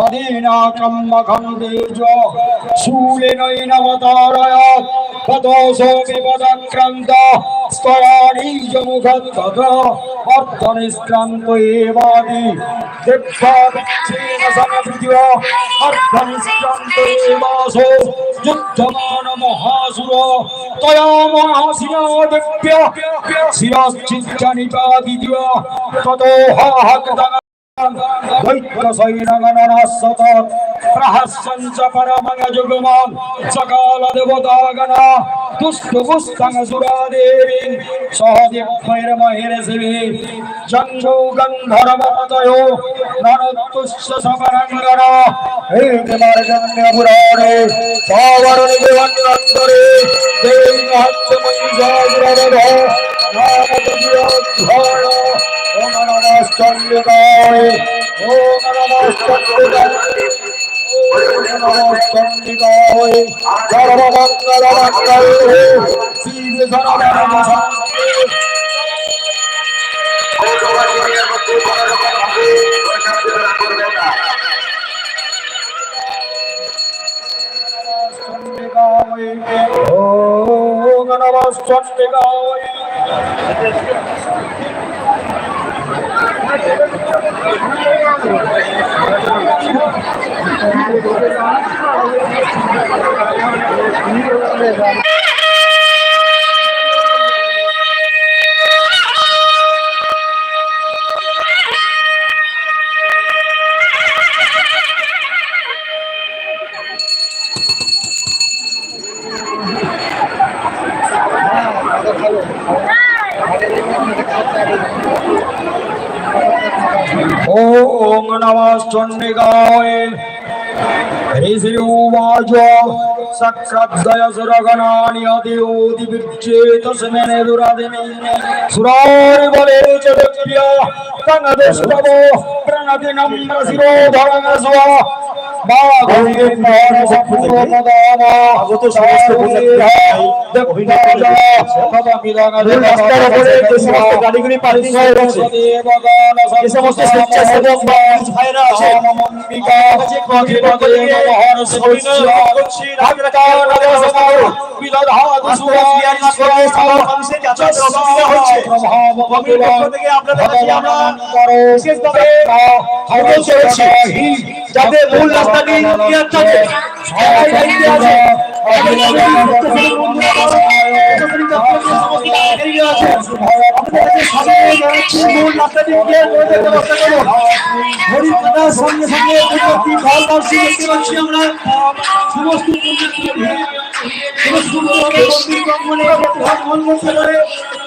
হরিণাকম্মখণ্ডেজ শূলেনৈনবতারয় পদশো বিপদাক্রান্ত। স্তরাণীজমুখদ্বদ অর্ধনিষ্ক্রান্ত এবাদি। অর্ধনিষ্ক্রান্ত এবাসো। যুদ্ধমান মহাসুর তয়া মহাশিরা দিব্য। শিরশ্চিত্তা নিপাদিত ততো হাহকদা হাহকদগ দৈত্যসৈনগণনঃসত প্রহস্যঞ্চ পরমগজুগমান সকাল দেবতাগণ তুষ্টুপুস্তংসুরাদেবীন সহদিব্যৈর্মহির শিবে, জঙ্গৌ গন্ধর্বপতዮ নরতুষ্য সপরঙ্গন হে দেবার্জন্য পুরাণে পাবরণ দেবন্নন্তরে দেবী মহত্তময়ী সহস্রবধ নাম তদীয়োদ্ধায় ওম নমশ্চন্ডিকায় ওম নমশ্চন্ডিকায় নমশ্চন্ডিকায় সর্বমঙ্গল মঙ্গলে শিব সর্বম শান্তি ওম Thank you. চণ্ডিকায় হরি শ্রী উবাচ সক্রদ্বয় সুরগণানি অতিউতি বিচ্ছেতস্মেনে দুরাদিনে সুরারি বলে চ দক্ষিয় কঙ্গদেষ্টব প্রণতি নম্র শিরোধরং স্ব আগত রাস্তার উপরে যে সমস্ত গাড়িগুলি পার্কিং হয়ে রয়েছে যে সমস্ত স্বেচ্ছাসেবক বা ভাইরা যাতে মূল রাস্তাটি সঙ্গে সঙ্গে আমরা সমস্ত সমস্ত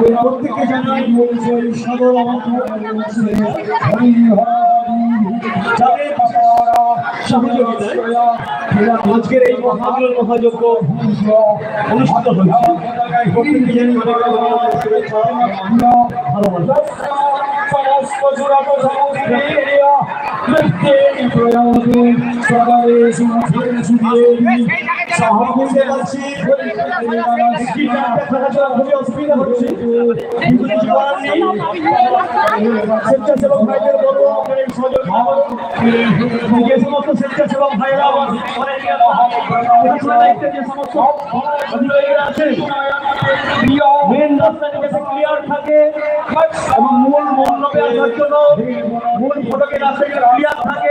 প্রত্যেককে জানাই সাদর আজকের এই মহাবিল মহাযজ্ঞ অনুষ্ঠিত হয়েছে। প্রত্যেককে জানি ভালোবাসা স্বেচ্ছাসেবক ভাইদের বলব যে সমস্ত স্বেচ্ছাসেবক ভাইরা যে সমস্ত আছেন মেন রাস্তা থেকে এবং মূল মণ্ডপে আসার জন্য মূল ফটকের রাস্তা ক্লিয়ার থাকে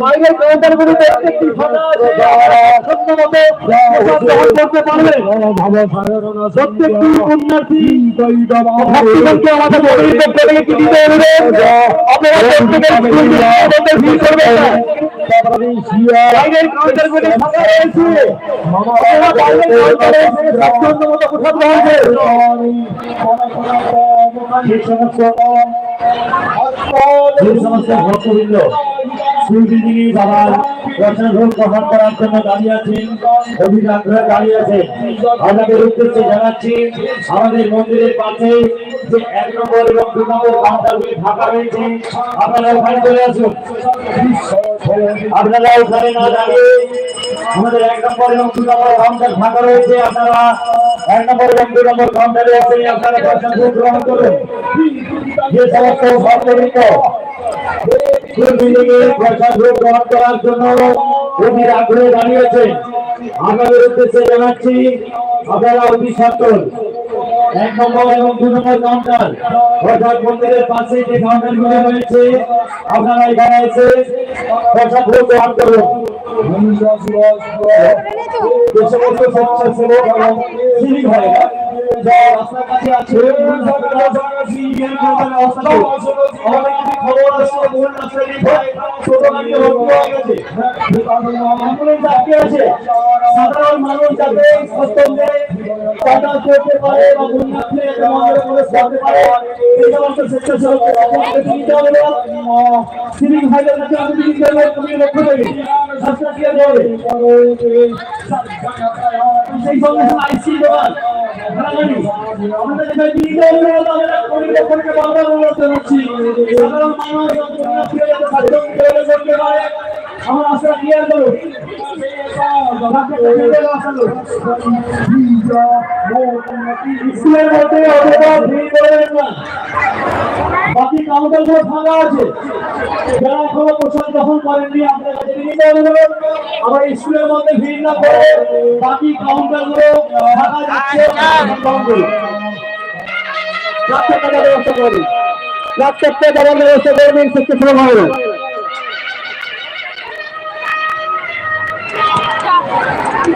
বাইরের কাউন্টারগুলো প্রসাদ গ্রহণ করতে পারবে প্রত্যেকটি পুণ্যার্থী ভক্তগণকে আমাদের মন্দিরের পক্ষ কি দিতে হবে আপনারা প্রত্যেকের ভিড় করবেন বাইরের কাউন্টারগুলো ফাঁকা রয়েছে বাইরের কাউন্টারে এসে মতো প্রসাদ গ্রহণ যে সমস্ত ভক্তবৃন্দ সুবিদিনী বাবার দর্শন গ্রহণ করার জন্য দাঁড়িয়ে আছেন অভির আগ্রহে দাঁড়িয়ে আছেন। আপনাদের উদ্দেশ্যে জানাচ্ছি, আমাদের মন্দিরের পাশে যে এক নম্বর এবং দু নম্বর কাউন্টারগুলি ফাঁকা রয়েছে, আপনারা ওখানে গ্রহণ করার জন্য অধীর আগ্রহে দাঁড়িয়েছে আপনাদের উদ্দেশ্যে জানাচ্ছি, আপনারা অতি সত্তর এবং দু নম্বর অর্থাৎ মন্দিরের পাশে যে কাউন্টারগুলো রয়েছে, আপনারা এখানে এসে প্রসাদ গ্রহণ করুন। যে সমস্ত স্বেচ্ছাসেবক এবং সিভিক ভাইরা সাধারণ মানুষ যাতে স্বচ্ছন্দে যাতায়াত করতে পারে বা বন্যার্থে করতে পারে এই সমস্ত স্বেচ্ছাসেবকদের আমাদের হবে সিভিক ভাইদের কাছে আমি দিতে লক্ষ্য থেকে আমরা আসলে ক্লিয়ার করুন স্কুলের মধ্যে অযথা ভিড় করবেন না বাকি কাউন্টারগুলো ফাঁকা আছে যারা এখনও প্রসাদ গ্রহণ করেননি আপনার স্কুলের মধ্যে ভিড় না করে বাকি কাউন্টারগুলো ফাঁকা যাচ্ছে করুন রাস্তা ব্যবস্থা করুন রাস্তাতে যাওয়ার ব্যবস্থা করবেন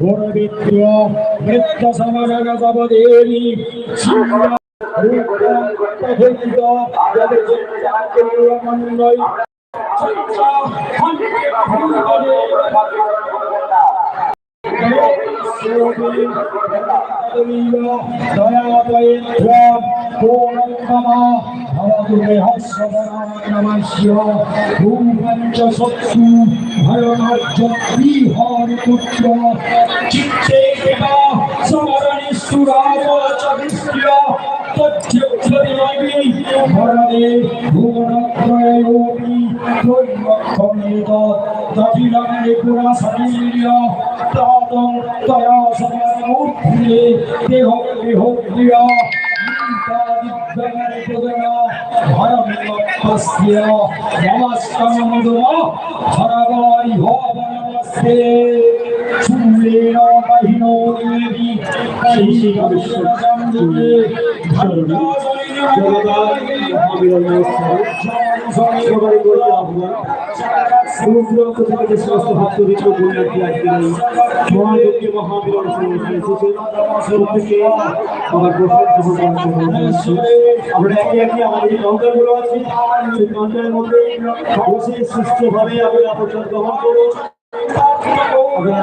ফাঁকা করে দিন মদি বন্ধু যোগ যোগনং তব বিলকয়ত তধীতং ঘোরবিত্র নৃত্য সমরগ সবদেবী চিত্তে সমরণিষ্ঠুরাজ চবিষ্য তথ্যক্ষরিণী ভরণে ভুবনত্রয়োপি ত্রৈমক্ষমেত দধিরমণি পুরা শরীর্য তাদং তয়া সমরমূর্ধে দেহ বিহোগ্রিয় হরবারি হবনমস্তে চূড়েন বাহিনো দেবী সবাই বলি আপনার সমুদ্র সমস্ত ভক্তবৃন্দ পুণ্যার্থী আজকের এই মহাযজ্ঞ মহাবীর আমার প্রসাদ আমরা একে একে আমাদের যে কাউন্টারগুলো আছে, সেই কাউন্টারের মধ্যে বসে সুস্থভাবে আমরা প্রসাদ গ্রহণ করব। আমরা